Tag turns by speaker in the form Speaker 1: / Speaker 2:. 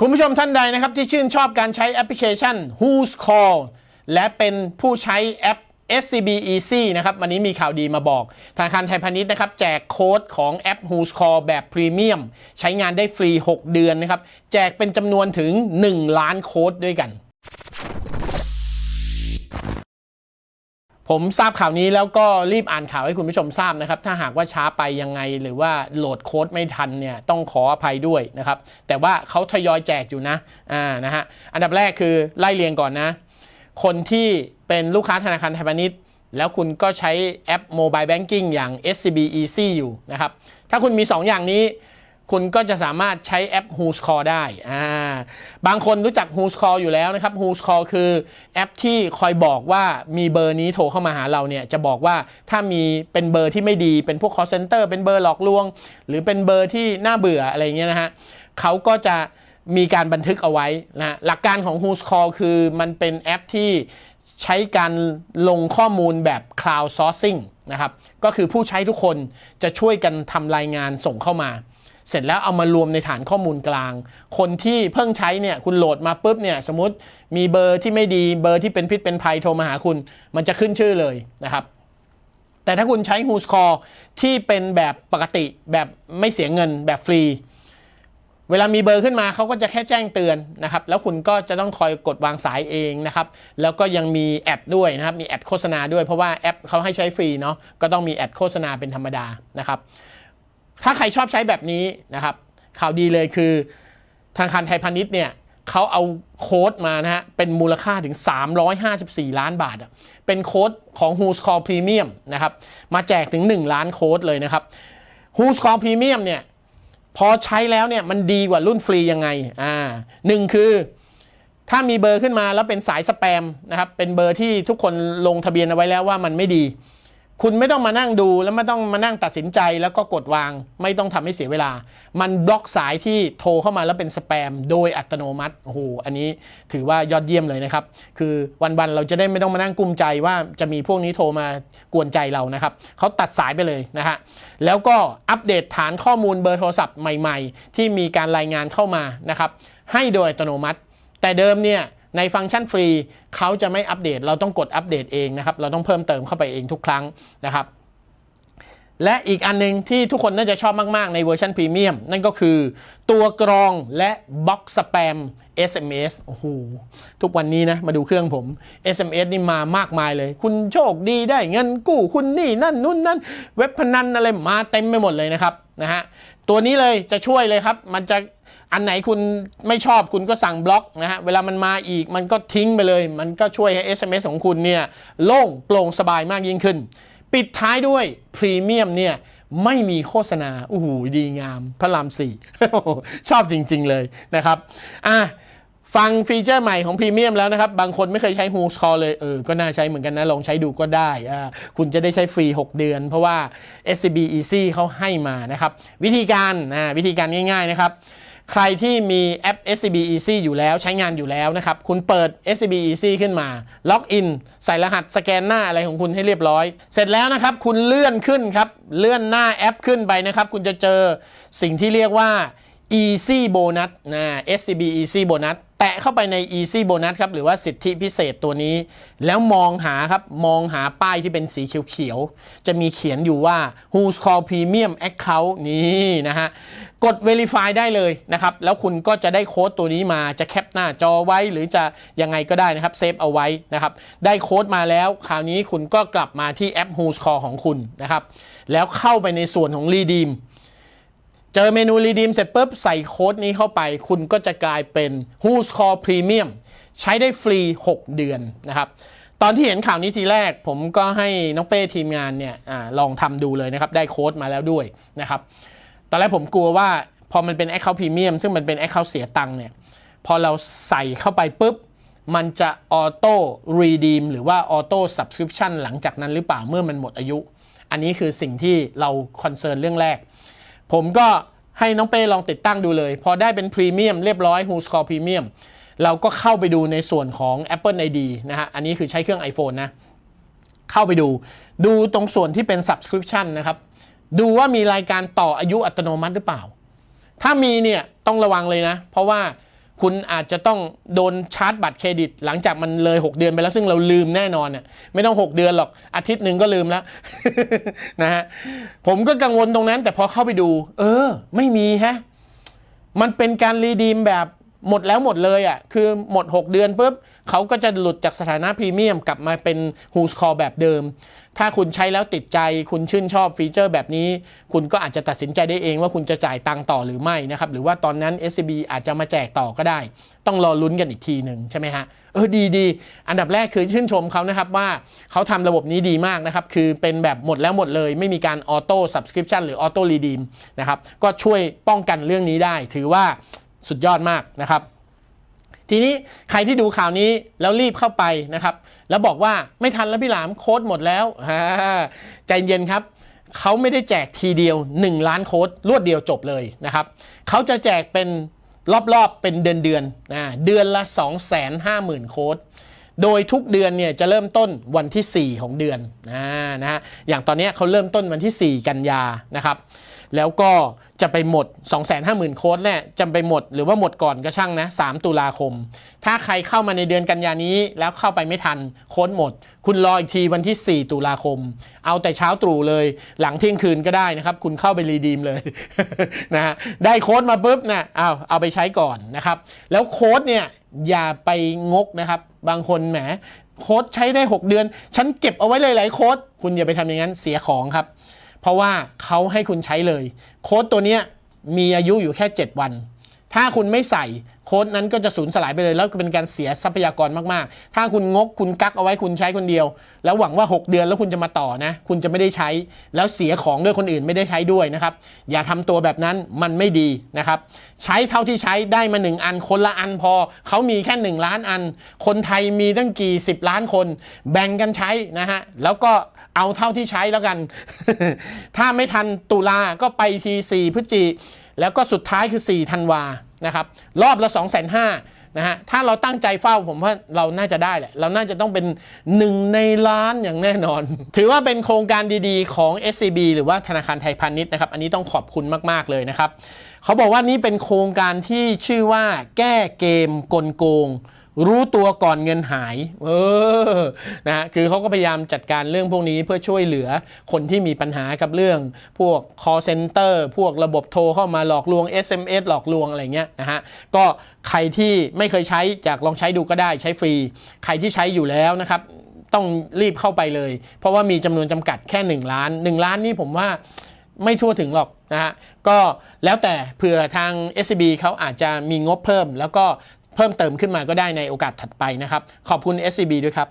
Speaker 1: คุณผู้ชมท่านใดนะครับที่ชื่นชอบการใช้แอปพลิเคชัน Who's Call และเป็นผู้ใช้แอป SCB Easy นะครับ วันนี้มีข่าวดีมาบอก ธนาคารไทยพาณิชย์นะครับ แจกโค้ดของแอป Who's Call แบบพรีเมียมใช้งานได้ฟรี 6 เดือนนะครับ แจกเป็นจำนวนถึง 1 ล้านโค้ดด้วยกัน ผมทราบข่าวนี้แล้วก็รีบอ่านข่าวให้คุณผู้ชมทราบนะครับ ถ้าหากว่าช้าไปยังไงหรือว่าโหลดโค้ดไม่ทันเนี่ยต้องขออภัยด้วยนะครับ แต่ว่าเขาทยอยแจกอยู่นะอ่านะฮะอันดับแรกคือไล่เรียงก่อนนะ คนที่เป็นลูกค้าธนาคารไทยพาณิชย์แล้วคุณก็ใช้แอป Mobile Banking อย่าง SCB Easy อยู่นะครับ ถ้าคุณมี 2 อย่างนี้ คุณก็จะสามารถใช้แอป Who's Call ได้อ่าบางคนรู้จัก Who's Call อยู่แล้วนะครับ Who's Call คือแอปที่คอยบอกว่ามีเบอร์นี้โทรเข้ามาหาเราเนี่ยจะบอกว่าถ้ามีเป็นเบอร์ที่ไม่ดีเป็นพวก call center เป็นเบอร์หลอกลวง หรือเป็นเบอร์ที่น่าเบื่ออะไรเงี้ยนะฮะเขาก็จะมีการบันทึกเอาไว้นะหลักการของ Who's Call คือมันเป็นแอปที่ใช้การลงข้อมูลแบบ cloud sourcing นะครับ ก็คือผู้ใช้ทุกคนจะช่วยกันทำรายงานส่งเข้ามา เสร็จแล้วเอามารวมในฐานข้อมูลกลาง คนที่เพิ่งใช้เนี่ยคุณโหลดมาปุ๊บเนี่ยสมมติมีเบอร์ที่ไม่ดีเบอร์ที่เป็นพิษเป็นภัยโทรมาหาคุณ มันจะขึ้นชื่อเลยนะครับ แต่ถ้าคุณใช้ Who's Call ที่เป็นแบบปกติแบบไม่เสียเงินแบบฟรี เวลามีเบอร์ขึ้นมาเขาก็จะแค่แจ้งเตือนนะครับ แล้วคุณก็จะต้องคอยกดวางสายเองนะครับ แล้วก็ยังมีแอดด้วยนะครับ มีแอดโฆษณาด้วยเพราะว่าแอปเขาให้ใช้ฟรีเนาะก็ต้องมีแอดโฆษณาเป็นธรรมดานะครับ ถ้าใครชอบใช้แบบนี้นะครับ ข่าวดีเลยคือธนาคารไทยพาณิชย์เนี่ยเขาเอาโค้ดมานะฮะ เป็นมูลค่าถึง 354 ล้านบาทอะเป็นโค้ดของ Who's Call Premium นะครับ มาแจกถึง 1 ล้านโค้ดเลยนะครับ Who's Call Premium เนี่ย พอใช้แล้วเนี่ย มันดีกว่ารุ่นฟรียังไง อ่าหนึ่งคือ ถ้ามีเบอร์ขึ้นมาแล้วเป็นสายสแปมนะครับ เป็นเบอร์ที่ทุกคนลงทะเบียนเอาไว้แล้วว่ามันไม่ดี คุณไม่ต้องมานั่งดูแล้วไม่ต้องมานั่งตัดสินใจแล้วก็กดวาง ไม่ต้องทำให้เสียเวลา มันบล็อกสายที่โทรเข้ามาแล้วเป็นสแปม โดยอัตโนมัติโอ้โหอันนี้ถือว่ายอดเยี่ยมเลยนะครับ คือวันๆเราจะได้ไม่ต้องมานั่งกุ้มใจว่าจะมีพวกนี้โทรมากวนใจเรานะครับเขาตัดสายไปเลยนะฮะแล้วก็อัปเดตฐานข้อมูลเบอร์โทรศัพท์ใหม่ ๆ ที่มีการรายงานเข้ามานะครับให้โดยอัตโนมัติ แต่เดิมเนี่ย ในฟังก์ชันฟรีเขาจะไม่อัปเดต เราต้องกดอัปเดตเองนะครับ เราต้องเพิ่มเติมเข้าไปเองทุกครั้งนะครับ และอีกอันหนึงที่ทุกคนน่าจะชอบมาก ๆ ในเวอร์ชันพรีเมียม นั่นก็คือตัวกรองและบล็อกสแปม SMS โอ้โหทุกวันนี้นะ มาดูเครื่องผม SMS นี่มามากมายเลย คุณโชคดีได้เงินกู้คุณนี่นั่นนู่นนั่น เว็บพนันอะไรมาเต็มไปหมดเลยนะครับนะฮะตัวนี้เลยจะช่วยเลยครับ มันจะอันไหนคุณไม่ชอบคุณก็สั่งบล็อกนะฮะ เวลามันมาอีกมันก็ทิ้งไปเลย มันก็ช่วยให้ SMS ของคุณเนี่ยโล่งโปร่งสบายมากยิ่งขึ้น ปิดท้ายด้วยพรีเมียมเนี่ยไม่มีโฆษณาโอู้หูดีงาม พระรามสี่ชอบจริง ๆ เลยนะครับอะฟังฟีเจอร์ใหม่ของพรีเมียมแล้วนะครับ บางคนไม่เคยใช้ Who's Call เลยเออ ก็น่าใช้เหมือนกันนะ ลองใช้ดูก็ได้อ่าคุณจะได้ใช้ฟรี 6 เดือน เพราะว่า SCB Easy เขาให้มานะครับ วิธีการอ่าวิธีการง่าย ๆ นะครับ ใครที่มีแอป SCB Easy อยู่แล้วใช้งานอยู่แล้วนะครับ คุณเปิด SCB Easy ขึ้นมา ล็อกอิน ใส่รหัสสแกนหน้าอะไรของคุณให้เรียบร้อย เสร็จแล้วนะครับ คุณเลื่อนขึ้นครับ เลื่อนหน้าแอปขึ้นไปนะครับ คุณจะเจอสิ่งที่เรียกว่า Easy Bonus นะ SCB Easy Bonus แตะเข้าไปใน Easy Bonus ครับ หรือว่าสิทธิพิเศษตัวนี้ แล้วมองหาครับ มองหาป้ายที่เป็นสีเขียวๆ จะมีเขียนอยู่ว่า Who's Call Premium Account นี่นะฮะ กด Verify ได้เลยนะครับ แล้วคุณก็จะได้โค้ดตัวนี้มาจะแคปหน้าจอไว้ หรือจะยังไงก็ได้นะครับ เซฟเอาไว้นะครับ ได้โค้ดมาแล้ว คราวนี้คุณก็กลับมาที่แอป Who's Call ของคุณนะครับ แล้วเข้าไปในส่วนของ Redeem จอเมนู Redeem เสร็จปุ๊บ ใส่โค้ดนี้เข้าไป คุณก็จะกลายเป็น Who's Call Premium ใช้ได้ฟรี 6 เดือนนะครับ ตอนที่เห็นข่าวนี้ทีแรก ผมก็ให้น้องเป้ทีมงานเนี่ยอลองทำดูเลยนะครับ ได้โค้ดมาแล้วด้วยนะครับ ตอนแรกผมกลัวว่าพอมันเป็น Account Premium ซึ่งมันเป็น Account เสียตังค์เนี่ย พอเราใส่เข้าไปปุ๊บ มันจะออโต้รีดีมหรือว่าออโต้ซับสคริปชันหลังจากนั้นหรือเปล่าเมื่อมันหมดอายุ อันนี้คือสิ่งที่เราคอนเซิร์นเรื่องแรก ผมก็ให้น้องเป้ลองติดตั้งดูเลย พอได้เป็นพรีเมียมเรียบร้อย Who's Call Premium เราก็เข้าไปดูในส่วนของ Apple ID นะฮะ อันนี้คือใช้เครื่อง iPhone นะ เข้าไปดู ดูตรงส่วนที่เป็น Subscription นะครับ ดูว่ามีรายการต่ออายุอัตโนมัติหรือเปล่า ถ้ามีเนี่ยต้องระวังเลยนะ เพราะว่า คุณอาจจะต้องโดนชาร์จบัตรเครดิต หลังจากมันเลย 6 เดือนไปแล้วซึ่งเราลืมแน่นอนเนี่ยไม่ต้อง 6 เดือนหรอกอาทิตย์หนึ่งก็ลืมแล้วนะฮะผมก็กังวลตรงนั้น แต่พอเข้าไปดู เออ ไม่มีฮะมันเป็นการรีดีมแบบ หมดแล้วหมดเลยอะ่ะคือหมด 6 เดือนปุ๊บเขาก็จะหลุดจากสถานะพรีเมียมกลับมาเป็น Who's Call แบบเดิม ถ้าคุณใช้แล้วติดใจ คุณชื่นชอบฟีเจอร์แบบนี้ คุณก็อาจจะตัดสินใจได้เองว่าคุณจะจ่ายตังค์ต่อหรือไม่นะครับหรือว่าตอนนั้น SCB อาจจะมาแจกต่อก็ได้ ต้องรอลุ้นกันอีกทีหนึ่งใช่ไหมฮะเออดีดีอันดับแรกคือชื่นชมเขานะครับว่าเขาทำระบบนี้ดีมากนะครับคือเป็นแบบหมดแล้วหมดเลย ไม่มีการออโต้สับสคริปชันหรือออโต้รีดีมนะครับก็ช่วยป้องกันเรื่องนี้ได้ ถือว่า สุดยอดมากนะครับ ทีนี้ใครที่ดูข่าวนี้แล้วรีบเข้าไปนะครับ แล้วบอกว่าไม่ทันแล้วพี่หลามโค้ดหมดแล้วฮ่าใจเย็นครับเขาไม่ได้แจกทีเดียว 1 ล้านโค้ดรวดเดียวจบเลยนะครับเขาจะแจกเป็นรอบๆเป็นเดือนเดือนนะเดือนละ 250,000 โค้ดโดยทุกเดือนเนี่ยจะเริ่มต้นวันที่ 4 ของเดือนนะนะฮะอย่างตอนนี้เขาเริ่มต้นวันที่ 4 กันยานะครับ แล้วก็จะไปหมด 250,000 โค้ดเนี่ยจะไปหมดหรือว่าหมดก่อนก็ช่างนะ 3 ตุลาคม ถ้าใครเข้ามาในเดือนกันยานี้แล้วเข้าไปไม่ทันโค้ดหมด คุณรออีกทีวันที่ 4 ตุลาคม เอาแต่เช้าตรู่เลย หลังเที่ยงคืนก็ได้นะครับ คุณเข้าไปรีดีมเลยนะฮะได้โค้ดมาปุ๊บนะเอาเอาไปใช้ก่อนนะครับ แล้วโค้ดเนี่ยอย่าไปงกนะครับ บางคนแหมโค้ดใช้ได้ 6 เดือน ฉันเก็บเอาไว้หลายๆโค้ด คุณอย่าไปทำอย่างนั้นเสียของครับ เพราะว่าเขาให้คุณใช้เลย โค้ดตัวเนี้ยมีอายุอยู่แค่ 7 วัน ถ้าคุณไม่ใส่โค้ดนั้นก็จะสูญสลายไปเลย แล้วเป็นการเสียทรัพยากรมากๆ ถ้าคุณงกคุณกักเอาไว้คุณใช้คนเดียว แล้วหวังว่า 6 เดือนแล้วคุณจะมาต่อนะ คุณจะไม่ได้ใช้ แล้วเสียของด้วยคนอื่นไม่ได้ใช้ด้วยนะครับ อย่าทำตัวแบบนั้นมันไม่ดีนะครับ ใช้เท่าที่ใช้ได้มา 1 อันคนละอันพอ เขามีแค่ 1 ล้านอัน คนไทยมีตั้งกี่ 10 ล้านคน แบ่งกันใช้นะฮะ แล้วก็เอาเท่าที่ใช้แล้วกัน ถ้าไม่ทันตุลาก็ไปที4พฤศจิ แล้วก็สุดท้ายคือ 4 ธันวานะครับ รอบละ2 5 0 0 0นะฮะ ถ้าเราตั้งใจเฝ้าผมว่าเราน่าจะได้แหละ เราน่าจะต้องเป็นหนึ่งในล้านอย่างแน่นอน ถือว่าเป็นโครงการดีๆของ SCB หรือว่าธนาคารไทยพาณิชย์นะครับ อันนี้ต้องขอบคุณมากๆเลยนะครับ เขาบอกว่านี่เป็นโครงการที่ชื่อว่าแก้เกมกลโกง รู้ตัวก่อนเงินหาย เออนะฮะคือเขาก็พยายามจัดการเรื่องพวกนี้เพื่อช่วยเหลือคนที่มีปัญหากับเรื่อง พวก call center พวกระบบโทรเข้ามาหลอกลวง SMS หลอกลวงอะไรเงี้ยนะฮะ ก็ใครที่ไม่เคยใช้จากลองใช้ดูก็ได้ใช้ฟรี ใครที่ใช้อยู่แล้วนะครับต้องรีบเข้าไปเลย เพราะว่ามีจำนวนจำกัดแค่ 1 ล้าน 1 ล้านนี่ผมว่าไม่ทั่วถึงหรอกนะฮะก็แล้วแต่เผื่อทาง SCB เขาอาจจะมีงบเพิ่ม แล้วก็ เพิ่มเติมขึ้นมาก็ได้ในโอกาสถัดไปนะครับ ขอบคุณ SCB ด้วยครับ